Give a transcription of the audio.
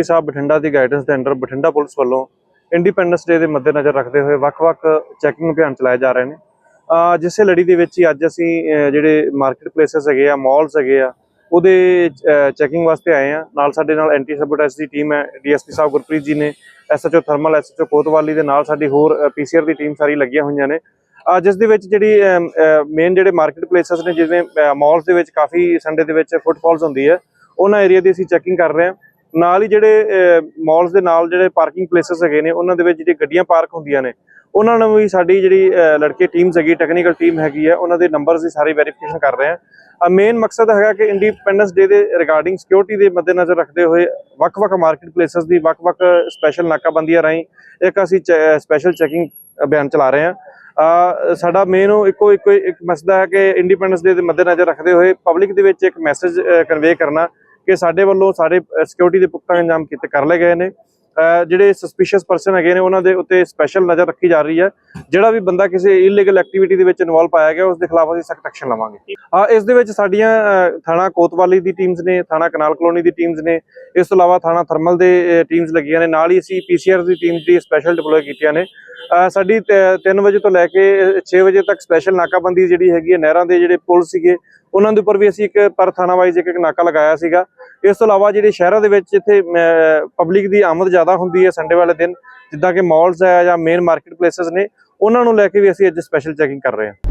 DSP ਸਾਹਿਬ ਬਠਿੰਡਾ ਦੀ guidance ਦੇ ਅੰਡਰ ਬਠਿੰਡਾ ਪੁਲਿਸ ਵੱਲੋਂ ਇੰਡੀਪੈਂਡੈਂਸ ਡੇ ਦੇ ਮੱਦੇਨਜ਼ਰ ਰੱਖਦੇ ਹੋਏ ਵੱਖ-ਵੱਖ ਚੈਕਿੰਗ ਅਭਿਆਨ ਚਲਾਏ ਜਾ ਰਹੇ ਨੇ। ਅਹ ਜਿਸੇ ਲੜੀ ਦੇ ਵਿੱਚ ਹੀ ਅੱਜ ਅਸੀਂ ਜਿਹੜੇ ਮਾਰਕੀਟ ਪਲੇਸਸ ਹੈਗੇ ਆ ਮਾਲਸ ਹੈਗੇ ਆ, ਉਹਦੇ ਚੈਕਿੰਗ ਵਾਸਤੇ ਆਏ ਆ। ਨਾਲ ਸਾਡੇ ਨਾਲ ਐਂਟੀ ਸਬੋਟੈਸ ਦੀ ਟੀਮ ਹੈ, ਡੀਐਸਪੀ ਸਾਹਿਬ ਗੁਰਪ੍ਰੀਤ ਜੀ ਨੇ ਐਸਐਚਓ ਥਰਮਲ ਐਸਐਚਓ ਕੋਤਵਾਲੀ ਦੇ ਨਾਲ ਸਾਡੀ ਹੋਰ ਪੀਸੀਆਰ ਦੀ ਟੀਮ ਸਾਰੀ ਲੱਗੀਆਂ ਹੋਈਆਂ ਨੇ। ਜਿਸ ਦੇ ਵਿੱਚ ਜਿਹੜੀ ਮੇਨ ਜਿਹੜੇ ਮਾਰਕੀਟ ਪਲੇਸਸ ਨੇ, ਜਿਵੇਂ ਮਾਲਸ ਦੇ ਵਿੱਚ ਕਾਫੀ ਸੰਡੇ ਦੇ ਵਿੱਚ ਫੁੱਟਫਾਲਸ ਹੁੰਦੀ ਹੈ, ਉਹਨਾਂ ਏਰੀਆ ਦੀ ਅਸੀਂ ਚੈਕਿੰਗ ਕਰ ਰਹੇ ਹਾਂ। ਨਾਲ ਹੀ ਜਿਹੜੇ ਮਾਲਸ ਦੇ ਨਾਲ ਜਿਹੜੇ ਪਾਰਕਿੰਗ ਪਲੇਸਸ ਹੈਗੇ ਨੇ, ਉਹਨਾਂ ਦੇ ਵਿੱਚ ਜਿਹੜੀ ਗੱਡੀਆਂ ਪਾਰਕ ਹੁੰਦੀਆਂ ਨੇ, ਉਹਨਾਂ ਨੂੰ ਵੀ ਸਾਡੀ ਜਿਹੜੀ ਲੜਕੇ ਟੀਮ ਹੈਗੀ ਟੈਕਨੀਕਲ ਟੀਮ ਹੈਗੀ ਹੈ, ਉਹਨਾਂ ਦੇ ਨੰਬਰਸ ਦੀ ਸਾਰੀ ਵੈਰੀਫਿਕੇਸ਼ਨ ਕਰ ਰਹੇ ਹਾਂ। ਮੇਨ ਮਕਸਦ ਹੈਗਾ ਕਿ ਇੰਡੀਪੈਂਡੈਂਸ ਡੇ ਦੇ ਰਿਗਾਰਡਿੰਗ ਸਿਕਿਉਰਿਟੀ ਦੇ ਮੱਦੇਨਜ਼ਰ ਰੱਖਦੇ ਹੋਏ ਵੱਖ-ਵੱਖ ਮਾਰਕੀਟ ਪਲੇਸਸ ਦੀ ਵੱਖ-ਵੱਖ ਸਪੈਸ਼ਲ ਨਾਕਾਬੰਦੀਆਂ ਰਾਹੀਂ ਇੱਕ ਅਸੀਂ ਸਪੈਸ਼ਲ ਚੈਕਿੰਗ ਅਭਿਆਨ ਚਲਾ ਰਹੇ ਹਾਂ। ਸਾਡਾ ਮੇਨ ਇੱਕੋ ਇੱਕੋ, ਇੱਕ ਮਸਲਾ ਹੈ ਕਿ ਇੰਡੀਪੈਂਡੈਂਸ ਡੇ ਦੇ ਮੱਦੇਨਜ਼ਰ ਰੱਖਦੇ ਹੋਏ ਪਬਲਿਕ ਦੇ ਵਿੱਚ ਇੱਕ ਮੈਸੇਜ ਕਨਵੇ ਕਰਨਾ ਕਿ ਸਾਡੇ ਵੱਲੋਂ ਸਾਰੇ ਸਿਕਿਉਰਿਟੀ ਦੇ ਪੁਖਤਾ ਇੰਤਜ਼ਾਮ ਕੀਤੇ, ਕਰ ਲਏ ਗਏ ਨੇ। ਜਿਹੜੇ ਸਸਪੀਸ਼ੀਅਸ ਪਰਸਨ ਹੈਗੇ ਨੇ, ਉਹਨਾਂ ਦੇ ਉੱਤੇ ਸਪੈਸ਼ਲ ਨਜ਼ਰ ਰੱਖੀ ਜਾ ਰਹੀ ਹੈ। ਜਿਹੜਾ ਵੀ ਬੰਦਾ ਕਿਸੇ ਇਲੀਗਲ ਐਕਟੀਵਿਟੀ ਦੇ ਵਿੱਚ ਇਨਵੋਲਵ ਪਾਇਆ ਗਿਆ ਉਸ ਦੇ ਖਿਲਾਫ ਅਸੀਂ ਸਖਤ ਐਕਸ਼ਨ ਲਵਾਂਗੇ। ਆ ਇਸ ਦੇ ਵਿੱਚ ਸਾਡੀਆਂ ਥਾਣਾ ਕੋਤਵਾਲੀ ਦੀ ਟੀਮਸ ਨੇ, ਥਾਣਾ ਕਨਾਲ ਕਲੋਨੀ ਦੀ ਟੀਮਸ ਨੇ, ਇਸ ਤੋਂ ਇਲਾਵਾ ਥਾਣਾ ਥਰਮਲ ਦੇ ਟੀਮਸ ਲੱਗੀਆਂ ਨੇ। ਨਾਲ ਹੀ ਅਸੀਂ ਪੀਸੀਆਰ ਦੀ ਟੀਮ ਦੀ ਸਪੈਸ਼ਲ ਡਿਪਲੋਏ ਕੀਤੀਆਂ ਨੇ। ਸਾਡੀ 3 ਵਜੇ ਤੋਂ ਲੈ ਕੇ 6 ਵਜੇ ਤੱਕ ਸਪੈਸ਼ਲ ਨਾਕਾਬੰਦੀ ਜਿਹੜੀ ਹੈਗੀ ਹੈ ਨਹਿਰਾਂ ਦੇ ਜਿਹੜੇ ਪੁਲ ਸੀਗੇ ਉਹਨਾਂ ਦੇ ਉੱਪਰ ਵੀ ਅਸੀਂ ਇੱਕ ਪਰ ਥਾਣਾ ਵਾਈਜ਼ ਇੱਕ ਇੱਕ ਨਾਕਾ ਲਗਾਇਆ ਸੀਗਾ। ਇਸ ਤੋਂ ਇਲਾਵਾ ਜਿਹੜੇ ਸ਼ਹਿਰਾਂ ਦੇ ਵਿੱਚ ਇੱਥੇ ਪਬਲਿਕ ਦੀ ਆਮਦ ਜ਼ਿਆਦਾ ਹੁੰਦੀ ਹੈ ਸੰਡੇ ਵਾਲੇ ਦਿਨ, ਜਿੱਦਾਂ ਕਿ ਮਾਲਸ ਹੈ ਜਾਂ ਮੇਨ ਮਾਰਕੀਟ ਪਲੇਸਸ ਨੇ, ਉਹਨਾਂ ਨੂੰ ਲੈ ਕੇ ਵੀ ਅਸੀਂ ਅੱਜ ਸਪੈਸ਼ਲ ਚੈਕਿੰਗ ਕਰ ਰਹੇ ਹਾਂ।